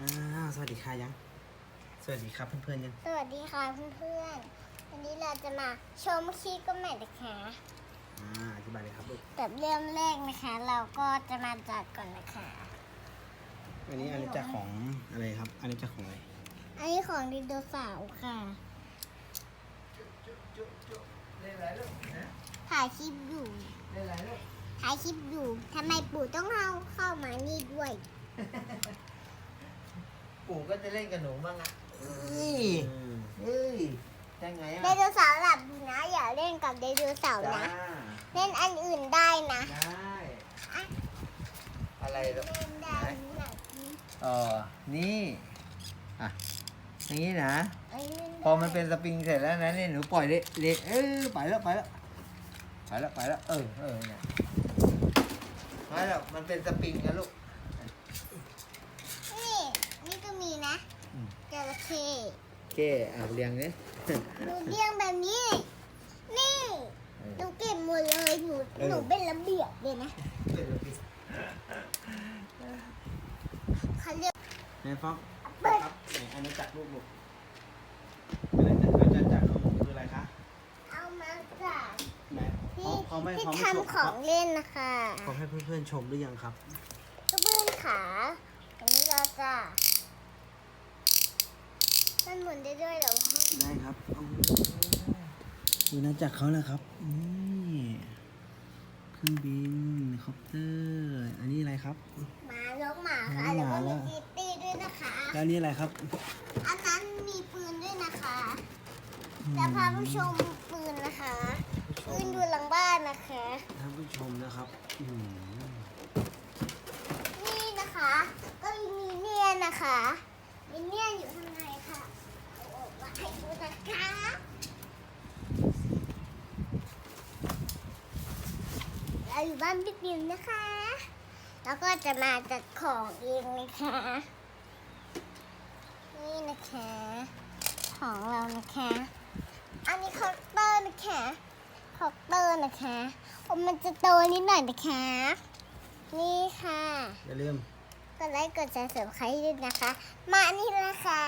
อ้าวสวัสดีค่ะยัง สวัสดีครับเพื่อนๆยัง สวัสดีค่ะเพื่อนๆ วันนี้เราจะมาชมคลิปกันใหม่นะคะอ่าอธิบายเลยครับลูกแบบเริ่มแรกนะคะ เราก็จะมาจัดก่อนนะคะ อันนี้อันนี้จะของอะไรครับ อันนี้จะของอะไร อันนี้ของดินโดเสาร์ค่ะเล่นอะไรลูกนะถ่ายคลิปอยู่เล่นอะไรลูกถ่ายคลิปอยู่ทำไมปู่ต้องเข้าเข้ามานี่ด้วย ปู่ก็จะเล่นกับหนูบ้างอะเอ้ยเฮ้ยได้ไงไดอะโนเสาร์หลับอยู่นะ อย่าเล่นกับไดโนเสาร์จ้านะเล่นอันอื่นได้นะได้อะไรลูก เล่นได้นะอ๋อนี่ อะ อย่างนี้นะ อันนี้พอมันเป็นสปริงเสร็จแล้วนะนี่หนูปล่อยเลยเลยเออไปแล้วไปแล้วไปแล้วไปแล้วเออเออเนี่ยไม่หรอกมันเป็นสปริงนะลูก นี่นี่ก็มีนะ อืม จระ เข้เก้อะเรียงนี้หนูเลี้ยงแบบนี้ นี่หนูเก็บหมดเลยหนูเออหนูเป็นระเบียบเลยนะเขาเรียกไหนฟ้องเปิดครับไหนอันนี้จักรลูกลูกอันนี้จักรจักรจักรของหนูคืออะไรคะเอามาจากไหนที่เขาเขาไม่ที่เขาไม่ชมทำของเล่นนะคะเขาให้เพื่อนๆชมหรือยังครับก็เพื่อนขาวันนี้เราจะมัน หมุนได้ด้วยเหรอได้ครับเอาดูนะจักรเขานะครับนี่เครื่องบินเฮลิคอปเตอร์อันนี้อะไรครับหมาน้องหมาค่ะน้แล้อวงหก็มามีกีตี้ด้วยนะคะแล้วอันนี้อะไรครับอันนั้นมีปืนด้วยนะคะจะพาผู้ชมปืนนะคะปืนอยู่หลังบ้านนะคะท่านผู้ชมนะครับอืมนี่นะคะ ก็มีเนี่ยนนะคะมีเนี่ยนอยู่ข้างในค่ะเอาออกมาให้ดู นะคะ เราอยู่บ้านพี่ปิมนะคะ แล้วก็จะมาจัดของเองนะคะ นี่นะคะ ของเรานะคะ อันนี้คอปเตอร์นะคะคอปเตอร์นะคะโอ้มันจะโตนิดหน่อยนะคะ นี่ค่ะ อย่าลืม กดไลค์กดแชร์เสริมใครด้วยนะคะ มานี่นะคะ